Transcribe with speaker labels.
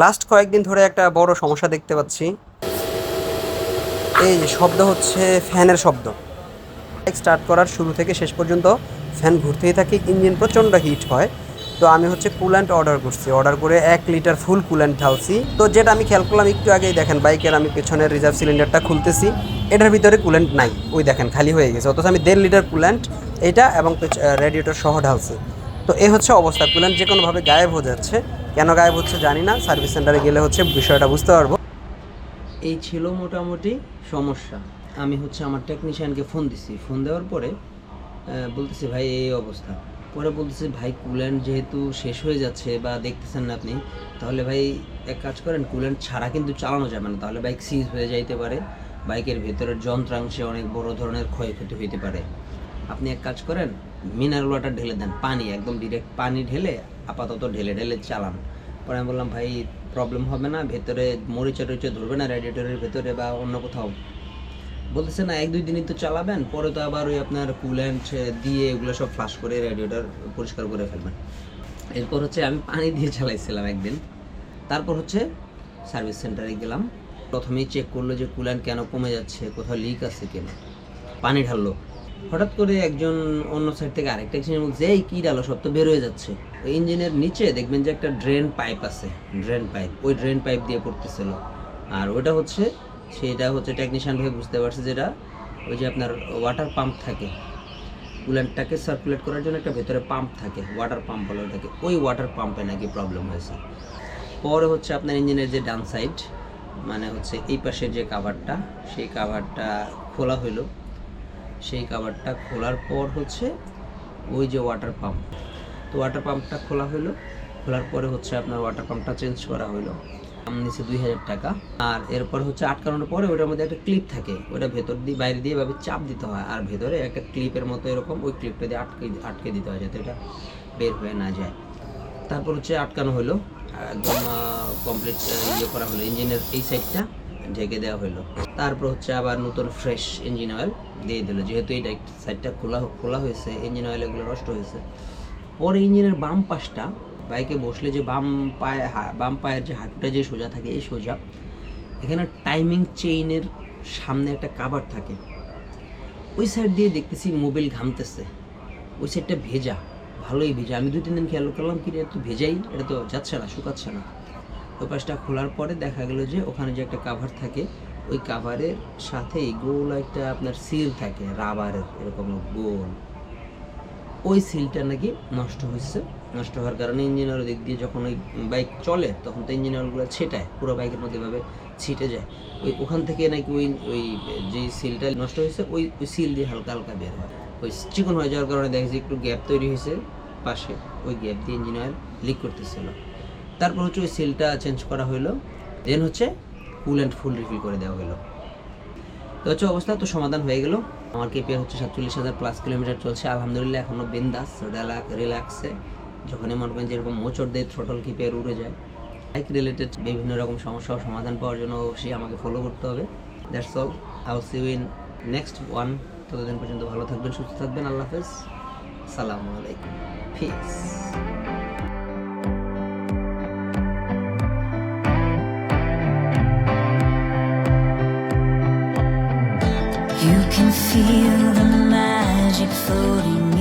Speaker 1: Last কয়েকদিন ধরে একটা বড় সমস্যা দেখতে পাচ্ছি। এই শব্দ হচ্ছে ফ্যানের শব্দ। স্টার্ট করার শুরু থেকে শেষ পর্যন্ত ফ্যান ঘুরতেই থাকে, ইঞ্জিন প্রচণ্ড হিট হয়। তো আমি হচ্ছে কুল্যান্ট অর্ডার করছি। অর্ডার করে এক লিটার ফুল কুল্যান্ট ঢালছি। তো যেটা আমি খেয়াল করলাম, একটু আগেই দেখেন, বাইকের আমি পেছনের রিজার্ভ সিলিন্ডারটা খুলতেছি। এটার ভিতরে কুল্যান্ট নাই। ওই দেখেন, খালি হয়ে গেছে। অথচ আমি দেড় লিটার কুল্যান্ট এটা এবং রেডিয়েটর সহ ঢালছি। তো এ হচ্ছে অবস্থা। কুল্যান্ট যে কোনোভাবে গায়েব হয়ে যাচ্ছে। কেন গায়েব হচ্ছে জানি না, সার্ভিস সেন্টারে গেলে হচ্ছে বিষয়টা বুঝতে পারব। এই ছিল মোটামুটি সমস্যা। আমি হচ্ছে আমার টেকনিশিয়ানকে ফোন দিছি। ফোন দেওয়ার পরে বলতেছি, ভাই, এই অবস্থা। পরে বলতেছি, ভাই কুল্যান্ট যেহেতু শেষ হয়ে যাচ্ছে বা দেখতেছেন না আপনি, তাহলে ভাই, এক কাজ করেন কুল্যান্ট ছাড়া কিন্তু চালানো যাবে না। তাহলে বাইক সিজ হয়ে যাইতে পারে। বাইকের ভেতরের যন্ত্রাংশে অনেক বড় ধরনের ক্ষয়ক্ষতি হইতে পারে। আপনি এক কাজ করেন মিনারেল ওয়াটার ঢেলে দেন, পানি, একদম ডিরেক্ট পানি ঢেলে আপাতত ঢেলে ঢেলে চালান। পরে আমি বললাম, ভাই প্রবলেম হবে না, ভেতরে মরিচা টরিচা ধরবে না রেডিয়েটরের ভেতরে বা অন্য কোথাও। বলতেছে, না, এক দুই দিনই তো চালাবেন, পরে তো আবার ওই আপনার কুল্যান্ট দিয়ে এগুলো সব ফ্লাশ করে রেডিয়েটর পরিষ্কার করে ফেলবেন। এরপর হচ্ছে আমি পানি দিয়ে চালাইছিলাম একদিন। তারপর হচ্ছে সার্ভিস সেন্টারে গেলাম। প্রথমেই চেক করল যে কুল্যান্ট কেন কমে যাচ্ছে, কোথাও লিক আছে কিনা। পানি ঢাললো। হঠাৎ করে একজন অন্য সাইড থেকে আরেকটা ইঞ্জিনের মধ্যে এই কী ডালো, সব তো বের হয়ে যাচ্ছে। ওই ইঞ্জিনের নিচে দেখবেন যে একটা ড্রেন পাইপ আছে ড্রেন পাইপ ওই ড্রেন পাইপ দিয়ে পড়তেছিল। আর ওটা হচ্ছে, সেটা হচ্ছে টেকনিশিয়ান ভাবে বুঝতে পারছে যেটা, ওই যে আপনার ওয়াটার পাম্প থাকে। কুলেন্টটাকে সার্কুলেট করার জন্য একটা ভেতরে পাম্প থাকে ওয়াটার পাম্প বলে ওটাকে। ওই ওয়াটার পাম্পে নাকি প্রবলেম হয়েছে। পরে হচ্ছে আপনার ইঞ্জিনের যে ডান সাইড মানে হচ্ছে এই পাশের যে কাভারটা সেই কাভারটা খোলা হইল। সেই কাভারটা খোলার পর হচ্ছে ওই যে ওয়াটার পাম্প তো ওয়াটার পাম্পটা খোলা হলো খোলার পরে হচ্ছে আপনার ওয়াটার পাম্পটা চেঞ্জ করা হলো নিচ্ছে দুই হাজার টাকা। আর এরপর হচ্ছে আটকানোর পরে ওটার মধ্যে একটা ক্লিপ থাকে। ওটা ভেতর দিয়ে বাইরে দিয়ে এভাবে চাপ দিতে হয়। আর ভেতরে একটা ক্লিপের মতো এরকম ওই ক্লিপটা দিয়ে আটকে আটকে দিতে হয় যাতে এটা বের হয়ে না যায়। তারপর হচ্ছে আটকানো হলো একদম কমপ্লিট ইয়ে করা হলো ইঞ্জিনের এই সাইডটা ঢেকে দেওয়া হলো তারপর হচ্ছে আবার নতুন ফ্রেশ ইঞ্জিন অয়েল দিয়ে দিল। যেহেতু এইটা সাইডটা খোলা খোলা হয়েছে ইঞ্জিন অয়েল এগুলো নষ্ট হয়েছে। পরে ইঞ্জিনের বাম পাশটা বাইকে বসলে যে বাম পায়ে বাম পায়ের যে হাঁটুটা যে সোজা থাকে এই সোজা এখানে টাইমিং চেইনের সামনে একটা কাভার থাকে। ওই সাইড দিয়ে দেখতেছি মোবিল ঘামতেছে। ওই সাইডটা ভেজা ভালোই ভেজা। আমি দুই তিন দিন খেয়াল করলাম কি রে, এত ভেজাই এটা তো যাচ্ছে না শুকাচ্ছে না। ওই পাশটা খোলার পরে দেখা গেল যে ওখানে যে একটা কাভার থাকে, ওই কাভারের সাথেই গোল একটা আপনার সিল থাকে রাবারের এরকম গোল। ওই সিলটা নাকি নষ্ট হয়েছে নষ্ট হওয়ার কারণে ইঞ্জিনের দিক দিয়ে যখন ওই বাইক চলে, তখন তো ইঞ্জিন ছেটায়, পুরো বাইকের মধ্যে এভাবে ছিটে যায়। ওই ওখান থেকে নাকি ওই ওই যে সিলটা নষ্ট হয়েছে ওই ওই সিল দিয়ে হালকা হালকা বের হয়। ওই চিকন হয়ে যাওয়ার কারণে দেখছি একটু গ্যাপ তৈরি হয়েছে পাশে, ওই গ্যাপ দিয়ে ইঞ্জিন লিক করতেছিল। তারপর হচ্ছে ওই সিলটা চেঞ্জ করা হলো দেন হচ্ছে ফুল অ্যান্ড ফুল রিফিল করে দেওয়া হলো তো হচ্ছে অবস্থা তো সমাধান হয়ে গেল। আমার কেপিআর হচ্ছে সাতচল্লিশ হাজার প্লাস কিলোমিটার চলছে। আলহামদুলিল্লাহ, এখনও বিন্দাস রিল্যাক্সে যখনই মনে করেন যেরকম মোচড় দিয়ে থ্রটল কিপিআর উড়ে যায় বাইক রিলেটেড বিভিন্ন রকম সমস্যার সমাধান পাওয়ার জন্য অবশ্যই আমাকে ফলো করতে হবে। That's all I see you in next one ততদিন পর্যন্ত ভালো থাকবেন, সুস্থ থাকবেন। আল্লাহ হাফেজ। সালামু আলাইকুম। Peace
Speaker 2: You can feel the magic floating